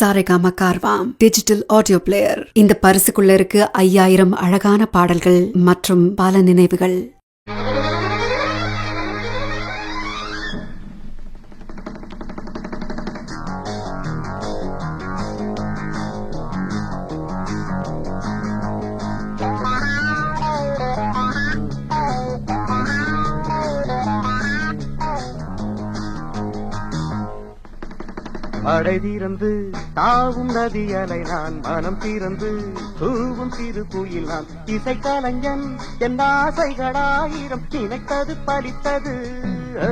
Saregama Carvaan digital audio player இந்த பரிசுக்குள்ள இருக்கு ஐயாயிரம் அழகான பாடல்கள் மற்றும் பல நினைவுகள். திறந்து தாவும் நதி அலை நான் மனம் திறந்து தூவும் சிறு குயில் நான் இசை கலைஞன் என் ஆசைகளாயிரம் நினைத்தது பலித்தது ஓ.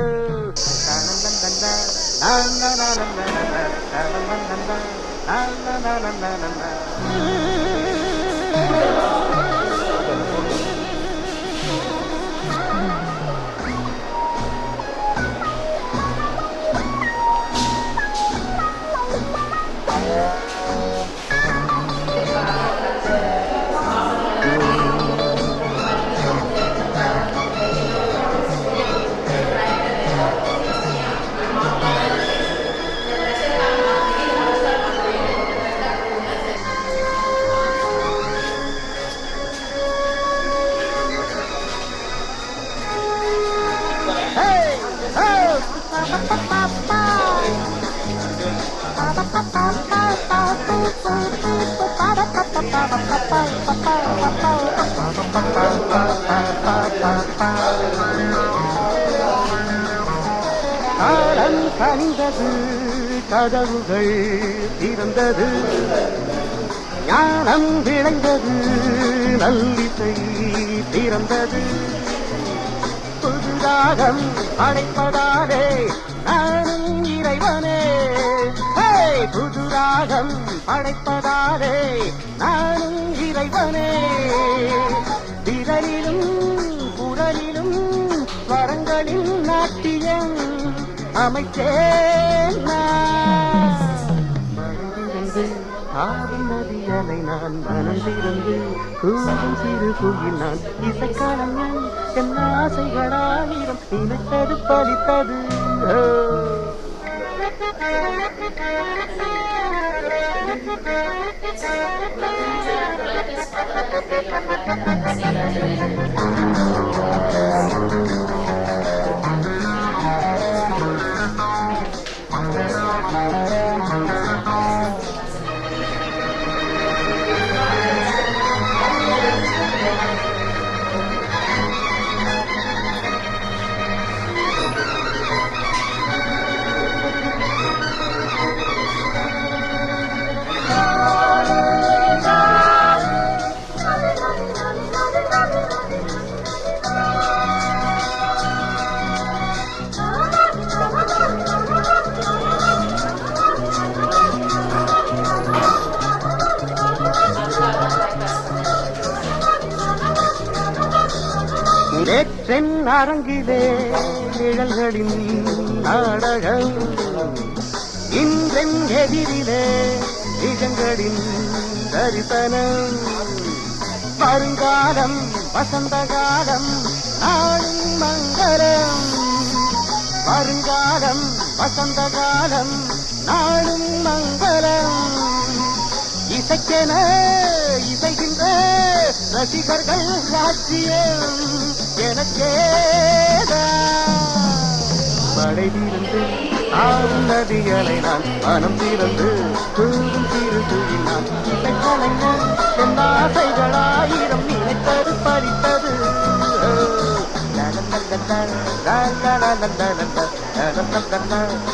காலம் கனிந்தது கதவுகள் திறந்தது. ஞானம் விளைந்தது நல்லிசை திறந்தது. புதுதாகம் படைப்பதாலே நானும் இறைவனே. புதுராகம் படைப்பதாலே நானும் இறைவனே. அமைச்சேன் ஆடும் நதியலை நான் மனம் திறந்து கூறும் சிறு குயில் நான் இசைக்கலைஞன் என் ஆசைகளாயிரம் நினைத்தது பலித்தது ஓ. நேற்றென் அரங்கிலே நிழல்களின் நாடகம். இன்றென் எதிரிலே நிஜங்களின் தரிசனம். வருங்காலம் வசந்த காலம் நாளும் மங்களம். வருங்காலம் வசந்த காலம் நாளும் மங்களம். இசைக்கென இசைகின்ற ரசிகர்கள் ராஜ்யம் எனக்கேதா? மழை திறந்து ஆறும் நதிகளை நான் மனம் திறந்து தூவும் சிறு துயில் நான் இசை கலைஞன் என் ஆசைகளாயிரம் நினைத்தது பறித்தது. உந்துப்பட்டாவில்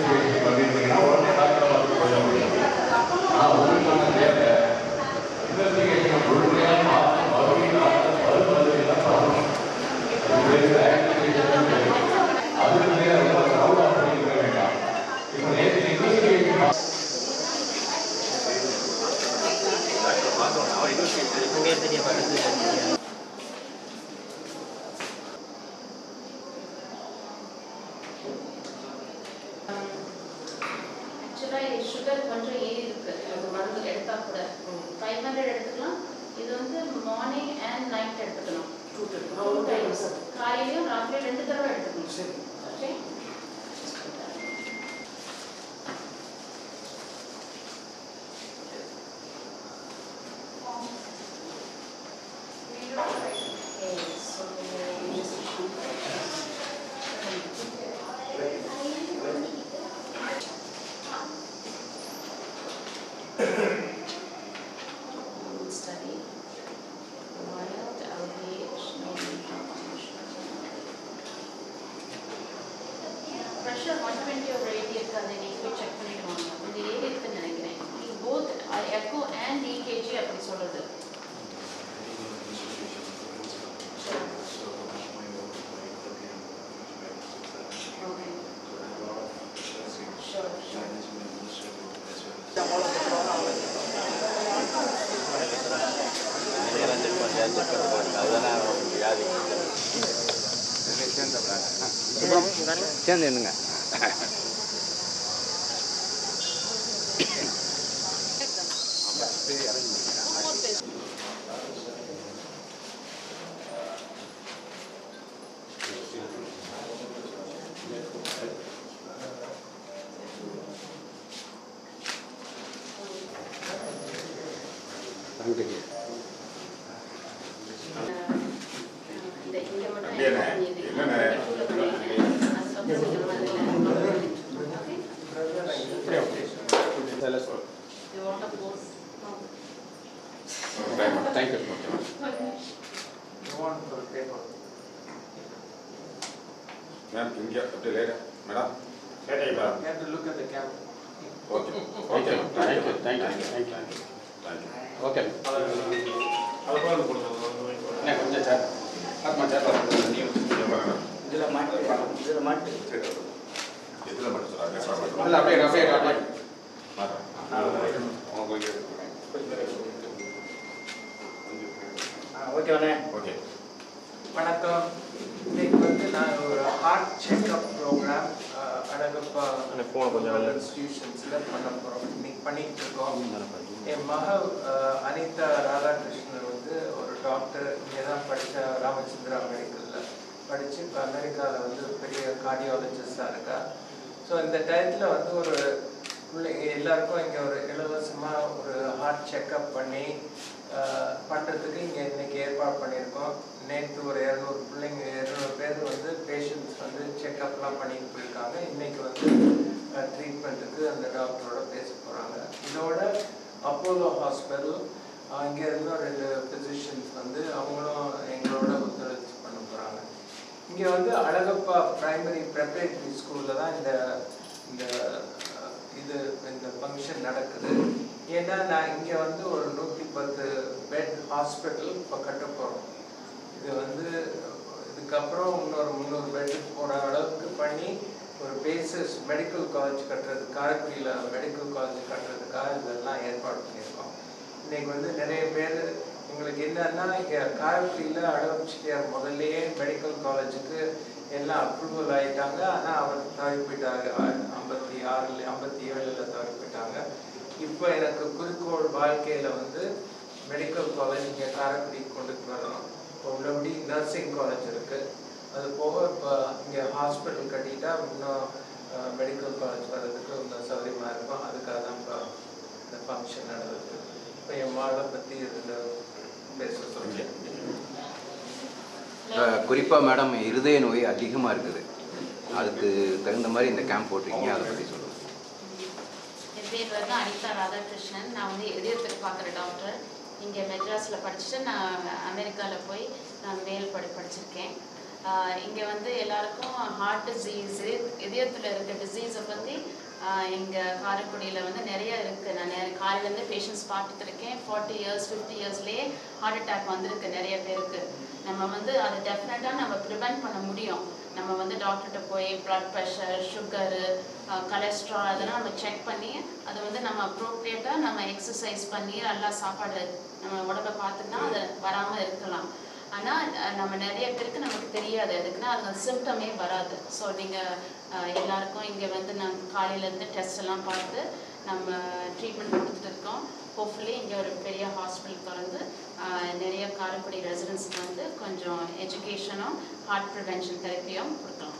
ஆ, உங்களுக்கான தேவை அங்கே தெரிய பக்கத்தில் ஆக்சுவலாக சுகர் கொஞ்சம் ஏறி இருக்கு அது மருந்து எடுத்தா கூட ஃபைவ் ஹண்ட்ரட் எடுத்துக்கலாம் இது வந்து மார்னிங் அண்ட் நைட் எடுத்துக்கணும் டூ டைம்ஸ் காலையிலையும் ராத்திரியும் ரெண்டு தடவை எடுத்துக்கணும் okay Okay, so study wild LDH pressure one twenty ஒரு அதை நீங்கள் போய் செக் பண்ணிட்டு வாங்க இந்த ஏரி இருக்குன்னு நினைக்கிறேன் போத் எக்கோ அண்ட் இகேஜி அப்படி சொல்லுது சேர்ந்து என்னங்க இந்த இங்க மட்டும் அப்படியாண்ணே? இது என்னண்ணே? நெக்குல பண்ணிருக்கேன். அது சப்போஸ் இந்த மாதிரி Okay? You want a pose? No. Thank you ma'am இங்கே அப்படியே லேட்டா madam madam You have to look at the camera. Okay okay thank you thank you thank you okay கொஞ்சம் சார் ஆத்மா சார் இதில் மாட்டு இதில் மாட்டு எதில் மட்டும் சொல்கிறாங்க இல்லை அப்படியே அப்படியே அப்படியே ஓகேவாண்ணே ஓகே வணக்கம். இன்னைக்கு வந்து நான் ஒரு ஹார்ட் செக்அப் ப்ரோக்ராம் அழகப்பா இன்ஸ்டிடியூஷன்ஸில் பண்ண போகிறோம் இன்னைக்கு பண்ணிட்டு இருக்கோம் என் மக அஹ், அனிதா ராதாகிருஷ்ணன் வந்து ஒரு டாக்டர் இங்கே தான் படித்த ராமச்சந்திரா மெடிக்கலில் படித்து இப்போ அமெரிக்காவில் வந்து பெரிய கார்டியாலஜிஸ்டாக இருக்கா. ஸோ இந்த டயத்தில் வந்து ஒரு பிள்ளைங்க எல்லாருக்கும் இங்கே ஒரு இலவசமாக ஒரு ஹார்ட் செக்அப் பண்ணி பண்ணுறதுக்கு இங்கே இன்றைக்கி ஏற்பாடு பண்ணியிருக்கோம். நேற்று ஒரு இரநூறு பிள்ளைங்க இரநூறு பேர் வந்து பேஷண்ட்ஸ் வந்து செக்அப்லாம் பண்ணிட்டு போயிருக்காங்க. இன்றைக்கி வந்து ட்ரீட்மெண்ட்டுக்கு அந்த டாக்டரோட பேச போகிறாங்க இதோட அப்போலோ ஹாஸ்பிட்டல் அங்கேருந்தும் ரெண்டு ஃபிசிஷியன்ஸ் வந்து அவங்களும் எங்களோட ஒத்துழைச்சு பண்ண போகிறாங்க இங்கே வந்து அழகப்பா பிரைமரி ப்ரெப்பரேட்டரி ஸ்கூலில் தான் இந்த இந்த இது இந்த ஃபங்க்ஷன் நடக்குது. ஏன்னா நான் இங்கே வந்து ஒரு நூற்றி பத்து பெட் ஹாஸ்பிட்டல் இப்போ கட்ட போகிறோம் இது வந்து இதுக்கப்புறம் இன்னொரு முந்நூறு பெட் போகிற அளவுக்கு பண்ணி ஒரு பேசஸ் மெடிக்கல் காலேஜ் கட்டுறது காரைக்குடியில் மெடிக்கல் காலேஜ் கட்டுறதுக்காக இதெல்லாம் ஏற்பாடு பண்ணியிருக்கோம். இன்னைக்கு வந்து நிறைய பேர் எங்களுக்கு என்னன்னா இங்கே காரைக்குடியில் அடவச்சிட்டியார் முதல்லயே மெடிக்கல் காலேஜுக்கு எல்லாம் அப்ரூவல் ஆயிட்டாங்க. ஆனால் அவர் தவறி போயிட்டாங்க ஐம்பத்தி ஆறில் ஐம்பத்தி ஏழில் தவறி போயிட்டாங்க. இப்போ எனக்கு குறிக்கோள் வாழ்க்கையில் வந்து மெடிக்கல் காலேஜ் இங்கே காரைக்குடிக்கு கொண்டுட்டு வரணும். இப்போ உள்ளபடி நர்சிங் காலேஜ் இருக்குது அது போக இப்போ இங்கே ஹாஸ்பிட்டல் கட்டிட்டா இன்னும் மெடிக்கல் காலேஜ் வர்றதுக்கு இன்னும் சௌகரியமாக இருக்கும். அதுக்காக தான் இப்போ இந்த ஃபங்க்ஷன் நடந்தது இப்போ என் மாடை பற்றி இதில் பேச சொல்கிறேன் குறிப்பாக மேடம் இருதய நோய் அதிகமாக இருக்குது. அதுக்கு தகுந்த மாதிரி இந்த கேம்ப் போட்டிருக்கீங்க அதை பற்றி சொல்லுங்கள் என் பேர் வந்து அனிதா ராதாகிருஷ்ணன். நான் வந்து இதயத்துக்கு பார்க்குற டாக்டர். இங்கே மெட்ராஸில் படிச்சுட்டு நான் அமெரிக்காவில் போய் நான் மேல் படி படிச்சிருக்கேன். இங்கே வந்து எல்லாருக்கும் ஹார்ட் டிசீஸு இதயத்தில் இருக்க டிசீஸை பற்றி எங்கள் காரைக்குடியில் வந்து நிறைய இருக்குது நான் நிறைய காலையிலேருந்து பேஷண்ட்ஸ் பார்த்துட்ருக்கேன் ஃபார்ட்டி இயர்ஸ் ஃபிஃப்டி இயர்ஸ்லேயே ஹார்ட் அட்டாக் வந்திருக்கு. நிறைய பேருக்கு. நம்ம வந்து அதை டெஃபினட்டாக நம்ம ப்ரிவென்ட் பண்ண முடியும். நம்ம வந்து டாக்டர்கிட்ட போய் ப்ளட் ப்ரெஷர் சுகரு கொலஸ்ட்ரால் அதெல்லாம் நம்ம செக் பண்ணி அதை வந்து நம்ம அப்ரோப்ரியேட்டாக நம்ம எக்ஸசைஸ் பண்ணி நல்லா சாப்பாடு நம்ம உடம்பை பார்த்துக்கினா அது வராமல் இருக்கலாம். ஆனால் நம்ம நிறைய பேருக்கு நமக்கு தெரியாது. அதுக்குன்னா அது சிம்டமே வராது. ஸோ நீங்கள் எல்லாருக்கும் இங்கே வந்து நம் காலையிலேருந்து டெஸ்ட் எல்லாம் பார்த்து நம்ம ட்ரீட்மெண்ட் கொடுத்துட்டு இருக்கோம். ஹோப்ஃபுல்லி இங்கே ஒரு பெரிய ஹாஸ்பிட்டல் திறந்து நிறைய காரைக்குடி ரெசிடென்ட்ஸ்க்கு வந்து கொஞ்சம் எஜுகேஷனும் ஹார்ட் ப்ரிவென்ஷன் தெரப்பியும் கொடுக்கலாம்.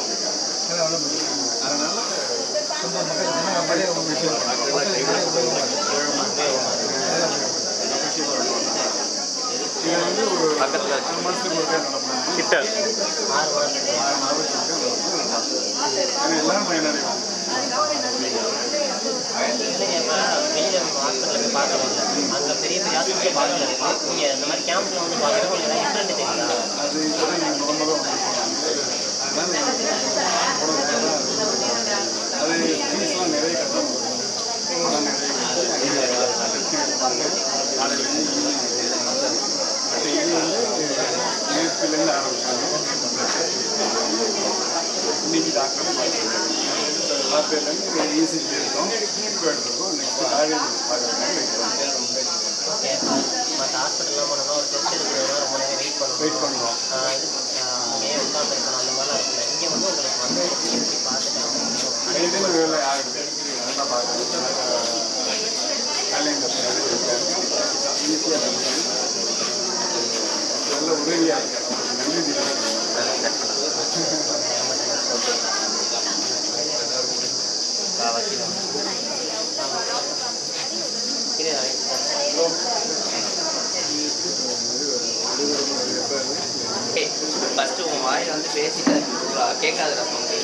இல்லை அந்த அதாவது பார்க்கல இந்த மாதிரி ஒரு கேம்ப் வச்சுருக்காங்க உங்களுக்கு எப்படி பக்கத்தில் கிட்ட ஆறு பயனடையும் ஆறு இப்போ வெளியில் பயனடைவோம் அங்கே பெரிய பெரிய ஹாஸ்பிட்டல் நீங்கள் இந்த மாதிரி வந்து டிஃப்ரெண்ட் அது இப்போதான் நீங்கள் அது ஃபீஸ்லாம் நிறைய கட்டணும் பணம் நிறைய இது வந்து நேற்றுலேருந்து ஆரம்பிச்சாங்க இன்னைக்கு டாக்டர் பார்த்துருக்காங்க எல்லாத்துலேருந்து ஈஸிஜி எடுத்துருக்கோம் நெக்ஸ்ட் பார்க்குறாங்க மற்ற ஹாஸ்பிட்டல்லாம் போனோம்னா ஒரு டெஸ்ட் ரொம்ப நேரம் வெயிட் பண்ணுவோம் வெயிட் பண்ணுவோம் ஆஹ் இருக்குல்ல இங்கே வந்து உங்களுக்கு வந்து எப்படி பார்த்துக்கலாம்? நல்ல உதவியாக ஓகே ஃபஸ்ட்டு உன் வாயில் வந்து பேசிட்டு கேட்காதுடா சவுண்டு.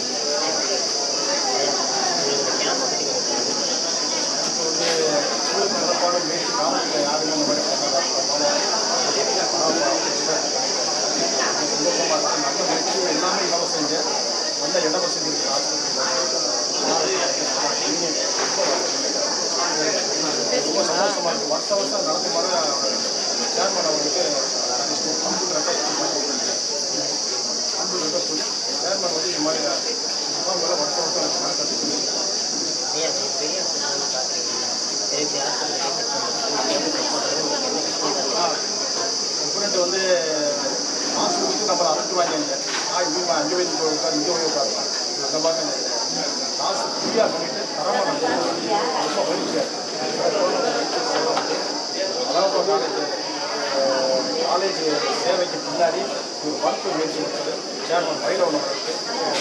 நல்ல எல்லாமே இலவசம் நல்ல இட வசதி இருக்கு. ரொம்ப சந்தோஷமாக இருக்குது வருஷம் வருஷம் நடத்தி வர சேர்மன் அவங்களுக்கு computer record computer record chairman வந்து இந்த மாதிரி முகாம்களை வருஷம் வருஷம் எனக்கு நடத்தி பெரிய பெரிய ஹாஸ்பிட்டல் பார்க்குறீங்களா பெரிய பெரிய ஹாஸ்பிட்டல் செக் பண்ணுறது உங்களுக்கு என்ன கஷ்டம் கம்பெனட் வந்து மாசு கொடுத்து நம்ம அறுத்து வாங்கிங்க ஆ இங்கே வா, அங்கே போய் இங்கே போய் உட்காரலாம் அந்த மாதிரி காசு ஃப்ரீயாக பண்ணிட்டு தரமாக ரொம்ப மகிழ்ச்சியாக அதாவது காலேஜ் சேவைக்கு பின்னாடி ஒரு மருத்துவ முயற்சி கொடுத்தது சேர்மன் பைரவன்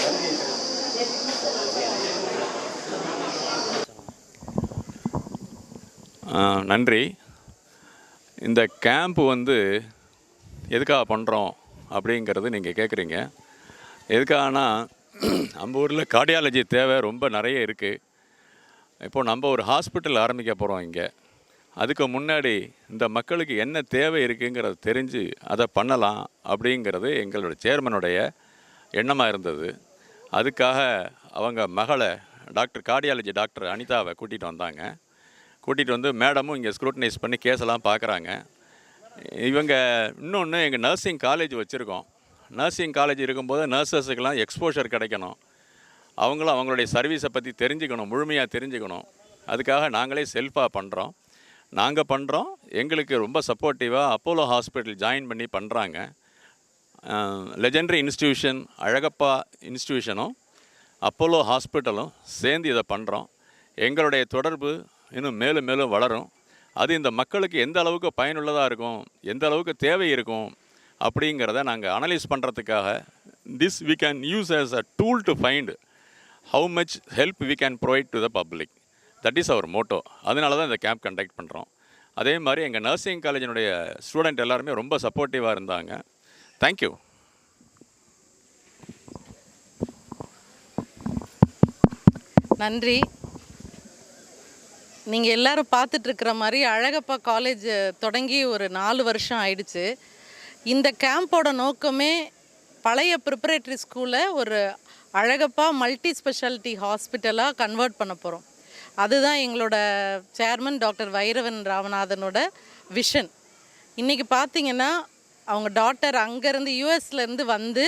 நன்றி நன்றி. இந்த கேம்ப் வந்து எதுக்காக பண்ணுறோம் அப்படிங்கிறது நீங்கள் கேட்குறீங்க எதுக்காகனா நம்ம ஊரில் கார்டியாலஜி தேவை ரொம்ப நிறைய இருக்குது இப்போது நம்ம ஒரு ஹாஸ்பிட்டல் ஆரம்பிக்க போகிறோம் இங்கே. அதுக்கு முன்னாடி இந்த மக்களுக்கு என்ன தேவை இருக்குங்கிறத தெரிஞ்சு அதை பண்ணலாம் அப்படிங்கிறது எங்களோட சேர்மனுடைய எண்ணமாக இருந்தது. அதுக்காக அவங்க மகளை டாக்டர் கார்டியாலஜி டாக்டர் அனிதாவை கூட்டிகிட்டு வந்தாங்க. கூட்டிகிட்டு வந்து மேடமும் இங்கே ஸ்க்ரூட்டனைஸ் பண்ணி கேஸெல்லாம் பார்க்குறாங்க இவங்க இன்னொன்று எங்கள் நர்சிங் காலேஜ் வச்சுருக்கோம். நர்சிங் காலேஜ் இருக்கும்போது நர்சஸுக்கெல்லாம் எக்ஸ்போஷர் கிடைக்கணும். அவங்களும் அவங்களுடைய சர்வீஸை பற்றி தெரிஞ்சுக்கணும் முழுமையாக தெரிஞ்சுக்கணும். அதுக்காக நாங்களே செல்ஃபாக பண்ணுறோம் நாங்கள் பண்ணுறோம் எங்களுக்கு ரொம்ப சப்போர்ட்டிவாக அப்போலோ ஹாஸ்பிட்டல் ஜாயின் பண்ணி பண்ணுறாங்க லெஜெண்டரி இன்ஸ்டியூஷன் அழகப்பா இன்ஸ்டியூஷனும் அப்போலோ ஹாஸ்பிட்டலும் சேர்ந்து இதை பண்ணுறோம் எங்களுடைய தொடர்பு இன்னும் மேலும் மேலும் வளரும். அது இந்த மக்களுக்கு எந்த அளவுக்கு பயனுள்ளதாக இருக்கும் எந்த அளவுக்கு தேவை இருக்கும் அப்படிங்கிறத நாங்கள் அனலைஸ் பண்ணுறதுக்காக this we can use as a tool to find how much help we can provide to the public that is our motto அதனால தான் இந்த கேம்ப் கண்டக்ட் பண்ணுறோம் அதே மாதிரி எங்கள் நர்சிங் காலேஜினுடைய ஸ்டூடெண்ட் எல்லாருமே ரொம்ப சப்போர்ட்டிவாக இருந்தாங்க. தேங்க்யூ நன்றி. நீங்கள் எல்லாரும் பார்த்துட்ருக்கிற மாதிரி அழகப்பா காலேஜ் தொடங்கி ஒரு நாலு வருஷம் ஆயிடுச்சு. இந்த கேம்போட நோக்கமே பழைய ப்ரிப்பரேட்டரி ஸ்கூலை ஒரு அழகப்பா மல்டி ஸ்பெஷாலிட்டி ஹாஸ்பிட்டலாக கன்வெர்ட் பண்ண போகிறோம் அதுதான் எங்களோட சேர்மன் டாக்டர் வைரவன் ராமநாதனோட விஷன் இன்றைக்கி பார்த்தீங்கன்னா அவங்க டாக்டர் அங்கேருந்து யூஎஸ்லேருந்து வந்து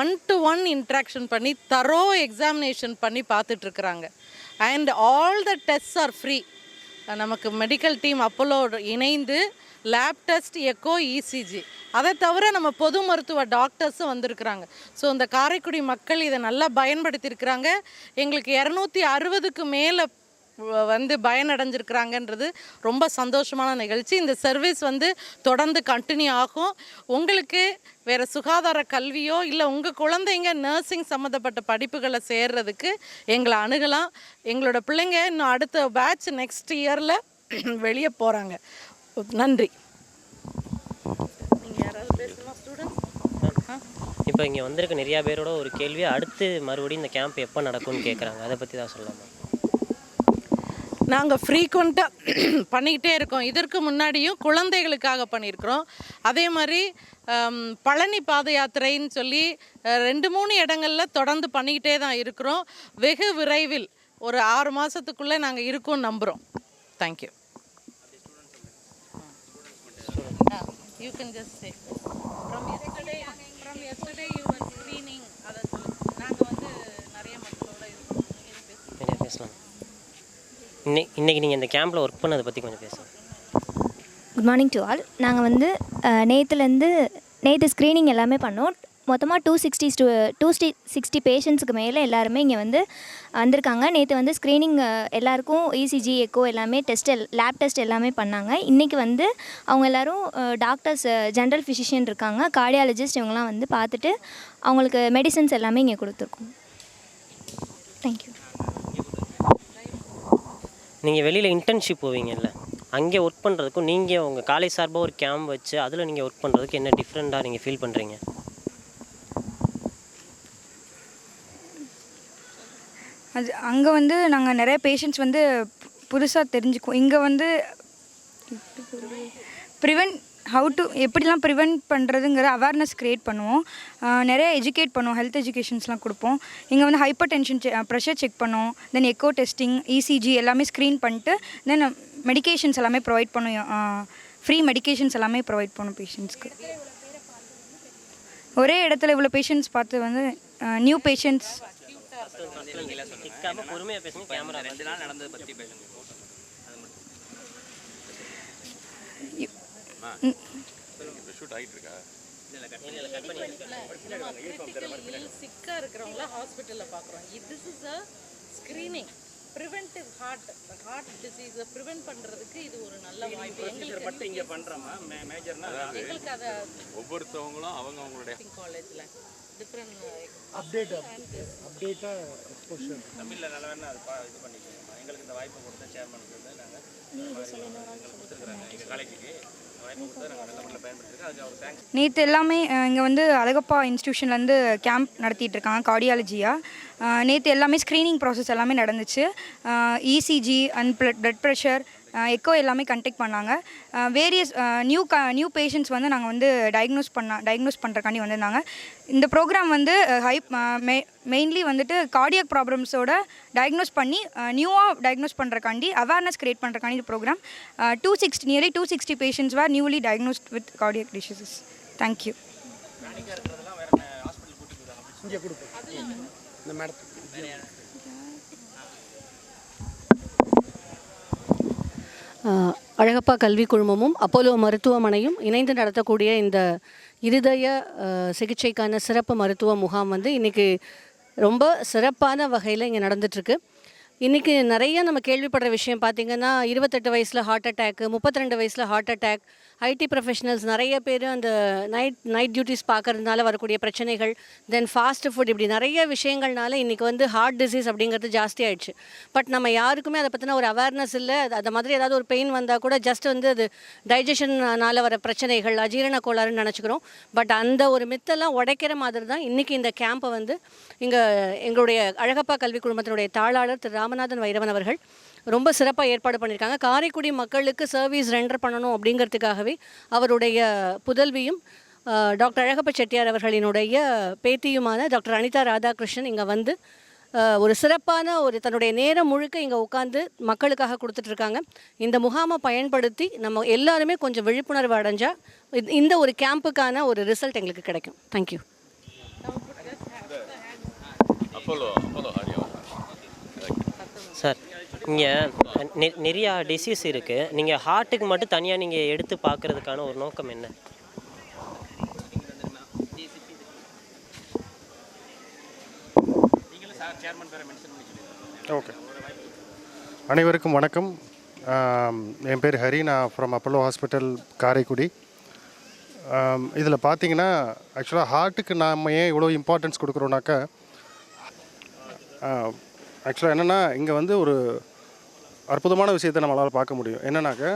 ஒன் டு ஒன் இன்ட்ராக்ஷன் பண்ணி தரோ எக்ஸாமினேஷன் பண்ணி பார்த்துட்ருக்குறாங்க. And all the test are free நமக்கு மெடிக்கல் டீம் அப்போலோ இணைந்து லேப் டெஸ்ட் எக்கோ இசிஜி அதை தவிர நம்ம பொது மருத்துவ டாக்டர்ஸும் வந்திருக்கிறாங்க. ஸோ இந்த காரைக்குடி மக்கள் இதை நல்லா பயன்படுத்தியிருக்கிறாங்க. எங்களுக்கு இரநூத்தி அறுபதுக்கு மேலே வந்து பயனடைஞ்சிருக்கிறாங்கன்றது ரொம்ப சந்தோஷமான நிகழ்ச்சி. இந்த சர்வீஸ் வந்து தொடர்ந்து கண்டினியூ ஆகும். உங்களுக்கு வேறு சுகாதார கல்வியோ இல்லை உங்கள் குழந்தைங்க நர்சிங் சம்மந்தப்பட்ட படிப்புகளை சேர்றதுக்கு எங்களை அணுகலாம். எங்களோட பிள்ளைங்க இன்னும் அடுத்த பேட்ச் நெக்ஸ்ட் இயரில் வெளியே போகிறாங்க நன்றி. நீங்கள் யாராவது பேசணுமா ஸ்டூடெண்ட்ஸ் இப்போ இங்கே வந்திருக்க நிறையா பேரோட ஒரு கேள்வி அடுத்து மறுபடியும் இந்த கேம்ப் எப்போ நடக்கும்னு கேட்குறாங்க அதை பற்றி தான் சொல்லலாமா? நாங்கள் ஃப்ரீக்வெண்ட்டாக பண்ணிக்கிட்டே இருக்கோம். இதற்கு முன்னாடியும் குழந்தைகளுக்காக பண்ணியிருக்கிறோம். அதே மாதிரி பழனி பாத யாத்திரைன்னு சொல்லி ரெண்டு மூணு இடங்களில் தொடர்ந்து பண்ணிக்கிட்டே தான் இருக்கிறோம். வெகு விரைவில் ஒரு ஆறு மாதத்துக்குள்ளே நாங்கள் இருக்கோம் நம்புகிறோம் thank you you can just say from yesterday from yesterday you were screening அதை நாங்கள் வந்து நிறைய மக்களோட இருக்கோம் பேசலாம். இன்னை இன்னைக்கு நீங்கள் இந்த கேம்பில் ஒர்க் பண்ணதை பற்றி கொஞ்சம் பேசுங்க. குட் மார்னிங் டு ஆல் நாங்கள் வந்து நேற்றுலேருந்து நேற்று ஸ்க்ரீனிங் எல்லாமே பண்ணோம். மொத்தமாக டூ சிக்ஸ்டி ஸ்டூ டூ ஸ்டி சிக்ஸ்டி பேஷண்ட்ஸுக்கு மேலே எல்லாருமே இங்கே வந்து வந்திருக்காங்க. நேற்று வந்து ஸ்க்ரீனிங் எல்லாருக்கும் இசிஜி எக்கோ எல்லாமே டெஸ்ட் எல் லேப் டெஸ்ட் எல்லாமே பண்ணாங்க. இன்றைக்கி வந்து அவங்க எல்லோரும் டாக்டர்ஸ் ஜென்ரல் ஃபிசிஷியன் இருக்காங்க. கார்டியாலஜிஸ்ட் இவங்கெல்லாம் வந்து பார்த்துட்டு அவங்களுக்கு மெடிசன்ஸ் எல்லாமே இங்கே கொடுத்துருக்கோம். தேங்க்யூ நீங்கள் வெளியில் இன்டர்ன்ஷிப் போவீங்கல்ல அங்கே ஒர்க் பண்ணுறதுக்கும் நீங்கள் உங்கள் காலேஜ் சார்பாக ஒரு கேம்ப் வச்சு அதில் நீங்கள் ஒர்க் பண்ணுறதுக்கு என்ன டிஃப்ரெண்ட்டாக நீங்கள் ஃபீல் பண்ணுறீங்க அது அங்கே வந்து நாங்கள் நிறைய பேஷண்ட்ஸ் வந்து புதுசாக தெரிஞ்சுக்குவோம். இங்கே வந்து ப்ரிவென்ட் ஹவு டு எப்படிலாம் ப்ரிவென்ட் பண்ணுறதுங்கிற அவேர்னஸ் க்ரியேட் பண்ணுவோம். நிறைய எஜுகேட் பண்ணுவோம். ஹெல்த் எஜுகேஷன்ஸ்லாம் கொடுப்போம். இங்கே வந்து ஹைப்பர் டென்ஷன் ப்ரெஷர் செக் பண்ணுவோம் தென் எக்கோ டெஸ்டிங் இசிஜி எல்லாமே ஸ்க்ரீன் பண்ணிட்டு தென் மெடிகேஷன்ஸ் எல்லாமே ப்ரொவைட் பண்ணுவோம். ஃப்ரீ மெடிகேஷன்ஸ் எல்லாமே ப்ரொவைட் பண்ணும் பேஷண்ட்ஸ்க்கு ஒரே இடத்துல இவ்வளோ பேஷண்ட்ஸ் பார்த்து வந்து நியூ பேஷண்ட்ஸ் பொறுமையாக சிக்காக இருக்கிறவங்கள ஹாஸ்பிட்டலில் பார்க்குறோம் this is a screening preventive heart heart டிசீஸை prevent பண்ணுறதுக்கு இது ஒரு நல்ல வாய்ப்பு. எங்களுக்கு மட்டும் இங்கே பண்ணுறோமா மேஜர்னா எங்களுக்கு அதை ஒவ்வொருத்தவங்களும் அவங்க அவங்களுடைய காலேஜில் டிஃப்ரெண்ட் அப்டேட் அப்டேட்டாக எக்ஸ்போஷர் தமிழில் நல்ல வேணா அது இது பண்ணிக்கோங்கம்மா எங்களுக்கு இந்த வாய்ப்பு கொடுத்த சேர்மனுக்கு வந்து நாங்கள் எங்களுக்கு கொடுத்துருக்குறாங்க எங்கள் காலேஜுக்கு நேற்று எல்லாமே இங்கே வந்து அழகப்பா இன்ஸ்டியூஷன்லேருந்து கேம்ப் நடத்திட்டு இருக்காங்க கார்டியாலஜியாக நேற்று எல்லாமே ஸ்க்ரீனிங் ப்ராசஸ் எல்லாமே நடந்துச்சு. ECG and blood pressure echo எல்லாமே கண்டெக்ட் பண்ணாங்க. வேரியஸ் நியூ க நியூ பேஷண்ட்ஸ் வந்து நாங்கள் வந்து டயக்னோஸ் பண்ண டயக்னோஸ் பண்ணுறக்காண்டி வந்திருந்தாங்க. இந்த ப்ரோக்ராம் வந்து ஹை மெயின்லி வந்துட்டு கார்டியக் ப்ராப்ளம்ஸோட டயக்னோஸ் பண்ணி நியூவாக டயக்னோஸ் பண்ணுறக்காண்டி அவேர்னஸ் கிரியேட் பண்ணுறக்காண்டி இந்த program two sixty nearly two sixty patients were newly diagnosed with cardiac diseases thank you இங்கே கொடுப்போம். இந்த மேடத்துக்கு. அழகப்பா கல்வி குழுமமும் அப்போலோ மருத்துவமனையும் இணைந்து நடத்தக்கூடிய இந்த இருதய சிகிச்சைக்கான சிறப்பு மருத்துவ முகாம் வந்து இன்றைக்கி ரொம்ப சிறப்பான வகையில் இங்கே நடந்துட்டுருக்கு இன்றைக்கி நிறைய நம்ம கேள்விப்படுற விஷயம் பார்த்திங்கன்னா இருபத்தெட்டு வயசில் ஹார்ட் அட்டாக் முப்பத்தி ரெண்டு வயசில் ஹார்ட் அட்டாக் ஐடி ப்ரொஃபஷனல்ஸ் நிறைய பேர் அந்த நைட் நைட் டியூட்டிஸ் பார்க்கறதுனால வரக்கூடிய பிரச்சனைகள் தென் ஃபாஸ்ட் ஃபுட் இப்படி நிறைய விஷயங்கள்னால இன்றைக்கி வந்து ஹார்ட் டிசீஸ் அப்படிங்கிறது ஜாஸ்தி ஆயிடுச்சு. பட் நம்ம யாருக்குமே அதை பற்றின ஒரு அவேர்னஸ் இல்லை. அது- அந்த மாதிரி ஏதாவது ஒரு பெயின் வந்தால் கூட ஜஸ்ட் வந்து அது டைஜஷன்னால வர பிரச்சனைகள் அஜீரண கோளாறுன்னு நினச்சிக்கிறோம். பட் அந்த ஒரு மித்தெல்லாம் உடைக்கிற மாதிரி தான் இன்றைக்கி இந்த கேம்பை வந்து இங்கே எங்களுடைய அழகப்பா கல்வி குழுமத்தினுடைய தாளாளர் திரு ராமநாதன் வைரவன் அவர்கள் ரொம்ப சிறப்பாக ஏற்பாடு பண்ணியிருக்காங்க காரைக்குடி மக்களுக்கு சர்வீஸ் ரெண்டர் பண்ணணும் அப்படிங்கிறதுக்காகவே அவருடைய புதல்வியும் டாக்டர் அழகப்ப செட்டியார் அவர்களினுடைய பேத்தியுமான டாக்டர் அனிதா ராதாகிருஷ்ணன் இங்கே வந்து ஒரு சிறப்பான ஒரு தன்னுடைய நேரம் முழுக்க இங்கே உட்காந்து மக்களுக்காக கொடுத்துட்ருக்காங்க. இந்த முகாமை பயன்படுத்தி நம்ம எல்லாருமே கொஞ்சம் விழிப்புணர்வு அடைஞ்சால் இந்த ஒரு கேம்புக்கான ஒரு ரிசல்ட் எங்களுக்கு கிடைக்கும். தேங்க்யூ அப்போலோ அப்போலோ சார் இங்கே நிறையா டிசீஸ் இருக்குது நீங்கள் ஹார்ட்டுக்கு மட்டும் தனியாக நீங்கள் எடுத்து பார்க்குறதுக்கான ஒரு நோக்கம் என்ன ஓகே அனைவருக்கும் வணக்கம் என் பேர் ஹரி நான் ஃப்ரம் அப்போலோ ஹாஸ்பிட்டல் காரைக்குடி இதில் பார்த்தீங்கன்னா ஆக்சுவலாக ஹார்ட்டுக்கு நாம் ஏன் இவ்வளோ இம்பார்ட்டன்ஸ் கொடுக்குறோன்னாக்கா ஆக்சுவலாக என்னென்னா இங்கே வந்து ஒரு அற்புதமான விஷயத்தை நம்மளால் பார்க்க முடியும். என்னன்னாக்கா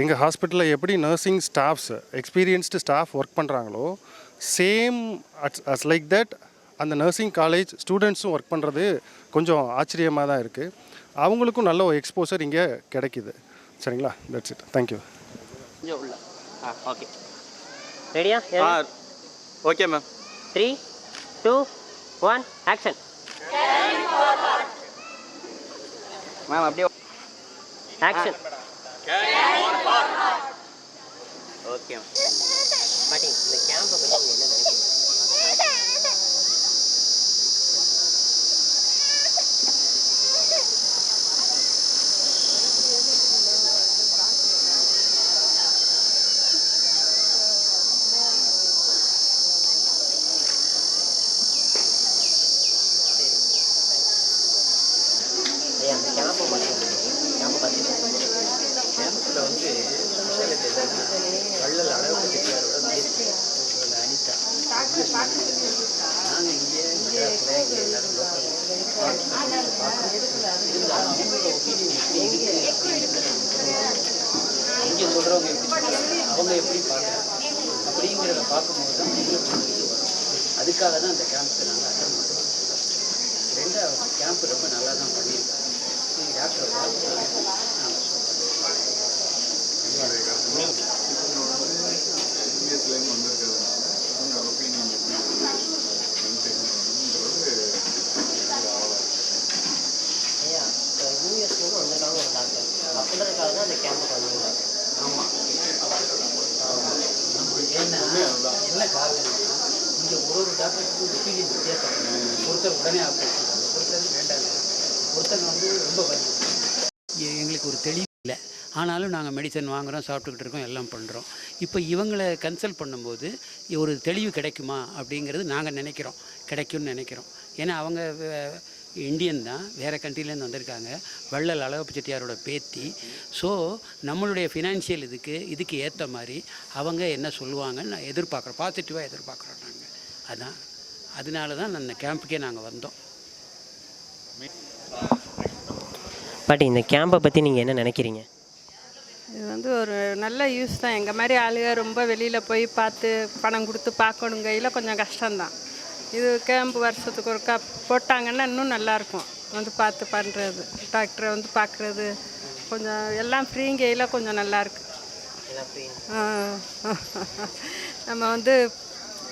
எங்கள் ஹாஸ்பிட்டலில் எப்படி nursing staffs experienced staff work பண்ணுறாங்களோ சேம் அட்ஸ் லைக் தட் அந்த நர்சிங் காலேஜ் ஸ்டூடெண்ட்ஸும் ஒர்க் பண்ணுறது கொஞ்சம் ஆச்சரியமாக தான் இருக்குது அவங்களுக்கும் நல்ல ஒரு எக்ஸ்போசர் இங்கே கிடைக்கிது. சரிங்களா? தட்ஸ் இட் தேங்க்யூ உள்ள. ஆ ஓகே ரெடியா ஆ okay ma'am three two one action ma'am அப்படியே ஆக்ஷன் ஓகே பாட்டி இந்த கேம்பை பற்றி என்ன கேம்பை பற்றி கேம்பஸில் வந்து ஸ்பெஷாலிட்டி என்னன்னா வள்ளல் செட்டியாரோட அனிதா நாங்கள் இங்கே இங்கே எல்லாரும் இருந்தாலும் அவங்களோட ஒப்பீனியன் எப்படி இருக்குது இங்கே சொல்கிறவங்க எப்படி அவங்க எப்படி பார்க்குறாங்க அப்படிங்கிறத பார்க்கும்போது தான் உங்களுக்கு வரும் அதுக்காக தான் அந்த கேம்ப்ஸை நாங்கள் அட்டன் பண்ணுறோம் ரெண்டாவது கேம்ப் ரொம்ப நல்லா தான் பண்ணியிருக்காங்க நீங்கள் டாக்டர் பார்த்து நான் ஐயா யூஎஸ்லேருந்து வந்திருக்காங்க ஒரு டாக்டர் அப்படின்றதுக்காக தான் அந்த கேம்புக்கு வந்தீங்க ஆமாம் என்ன காரணம் இங்கே ஒரு ஒரு டாக்டருக்கும் ஒப்பீனியன் வித்தியாசம் ஒருத்தர் உடனே ஆப்ரேஷன் ஒருத்தர் வந்து ரொம்ப பயன்படுத்தும் எங்களுக்கு ஒரு தெளிவு இல்லை. ஆனாலும் நாங்கள் மெடிசன் வாங்குகிறோம் சாப்பிட்டுக்கிட்டு இருக்கோம் எல்லாம் பண்ணுறோம் இப்போ இவங்களை கன்சல்ட் பண்ணும்போது ஒரு தெளிவு கிடைக்குமா அப்படிங்கிறது நாங்கள் நினைக்கிறோம். கிடைக்கும்னு நினைக்கிறோம். ஏன்னா அவங்க இந்தியன் தான் வேறு கண்ட்ரிலேருந்து வந்திருக்காங்க. வள்ளல் அழகப்ப செட்டியாரோட பேத்தி. ஸோ நம்மளுடைய ஃபினான்ஷியல் இதுக்கு இதுக்கு ஏற்ற மாதிரி அவங்க என்ன சொல்லுவாங்கன்னு நான் எதிர்பார்க்குறோம். பாசிட்டிவாக எதிர்பார்க்குறோம் நாங்கள் அதான். அதனால தான் அந்த கேம்புக்கே நாங்கள் வந்தோம். பாட்டி இந்த கேம்பை பற்றி நீங்கள் என்ன நினைக்கிறீங்க? இது வந்து ஒரு நல்ல யூஸ் தான். எங்கள் மாதிரி ஆளுங்க ரொம்ப வெளியில் போய் பார்த்து பணம் கொடுத்து பார்க்கணும் கையில் கொஞ்சம் கஷ்டம்தான். இது கேம்ப் வருஷத்துக்கு ஒருக்கா போட்டாங்கன்னா இன்னும் நல்லாயிருக்கும். வந்து பார்த்து பண்ணுறது டாக்டரை வந்து பார்க்குறது கொஞ்சம் எல்லாம் ஃப்ரீங்கையில் கொஞ்சம் நல்லாயிருக்கு. நம்ம வந்து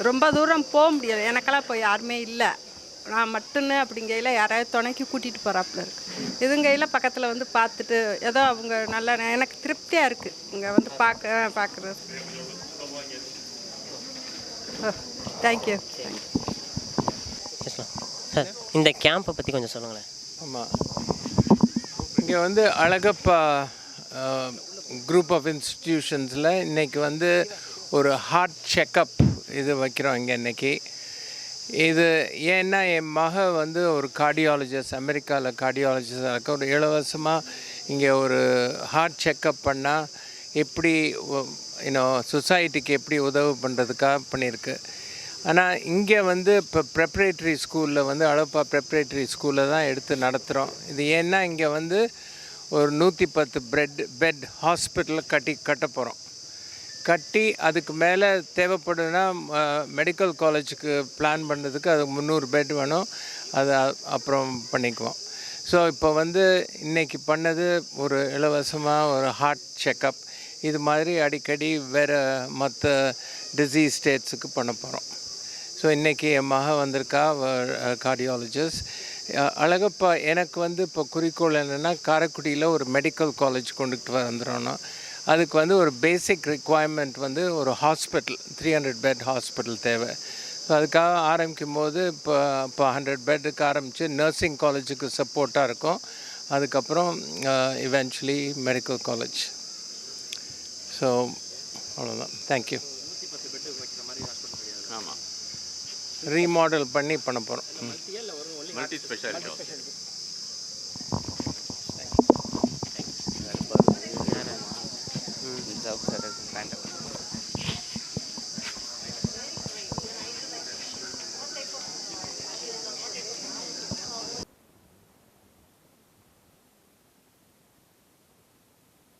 ரொம்ப தூரம் போக முடியாது. எனக்கெல்லாம் இப்போ யாருமே இல்லை. நான் மட்டும்தான் அப்படிங்கையில் யாராவது துணைக்கி கூட்டிகிட்டு போகிறாப்புல இருக்கு. இதுங்கையில் பக்கத்தில் வந்து பார்த்துட்டு ஏதோ அவங்க நல்லா எனக்கு திருப்தியாக இருக்குது இங்கே வந்து பார்க்க பார்க்குறது தேங்க்யூ சார் இந்த கேம்பை பற்றி கொஞ்சம் சொல்லுங்களேன். ஆமாம் இங்கே வந்து அழகப்பா குரூப் ஆஃப் இன்ஸ்டிடியூஷன்ஸில் இன்னைக்கு வந்து ஒரு ஹார்ட் செக்கப் இது வைக்கிறோம் இங்கே இன்னைக்கு. இது ஏன்னா என் மக வந்து ஒரு கார்டியாலஜிஸ்ட் அமெரிக்காவில் கார்டியாலஜிஸ்டாக இருக்க ஒரு இலவசமாக இங்கே ஒரு ஹார்ட் செக்கப் பண்ணால் எப்படி இன்னும் சொசைட்டிக்கு எப்படி உதவு பண்ணுறதுக்காக பண்ணியிருக்கு. ஆனால் இங்கே வந்து இப்போ ப்ரெப்பரேட்டரி ஸ்கூலில் வந்து அழப்பா ப்ரெப்பரேட்டரி ஸ்கூலில் தான் எடுத்து நடத்துகிறோம் இது ஏன்னா இங்கே வந்து ஒரு நூற்றி பத்து பிரெட் பெட் ஹாஸ்பிட்டலில் கட்டி கட்ட போகிறோம் கட்டி அதுக்கு மேலே தேவைப்படுனா மெடிக்கல் காலேஜுக்கு பிளான் பண்ணுறதுக்கு அது முந்நூறு பெட் வேணும். அது அப்புறம் பண்ணிக்குவோம். ஸோ இப்போ வந்து இன்றைக்கி பண்ணது ஒரு இலவசமாக ஒரு ஹார்ட் செக்கப் இது மாதிரி அடிக்கடி வேறு மற்ற டிசீஸ் ஸ்டேட்ஸுக்கு பண்ண போகிறோம் ஸோ இன்றைக்கி என் மக வந்திருக்கா கார்டியாலஜிஸ்ட் அழகப்பா எனக்கு வந்து இப்போ குறிக்கோள் என்னென்னா காரைக்குடியில் ஒரு மெடிக்கல் காலேஜ் கொண்டுகிட்டு வந்துடணும் அதுக்கு வந்து ஒரு பேசிக் ரிக்குவயர்மெண்ட் வந்து ஒரு hospital three hundred bed hospital தேவை. ஸோ அதுக்காக ஆரம்பிக்கும் போது இப்போ இப்போ ஹண்ட்ரட் பெட்டுக்கு ஆரம்பித்து நர்சிங் காலேஜுக்கு சப்போர்ட்டாக இருக்கும். அதுக்கப்புறம் இவென்ச்சுவலி மெடிக்கல் காலேஜ் ஸோ அவ்வளோதான் தேங்க்யூ ஆமாம் ரீமாடல் பண்ணி பண்ண போகிறோம் மல்டி ஸ்பெஷாலிட்டி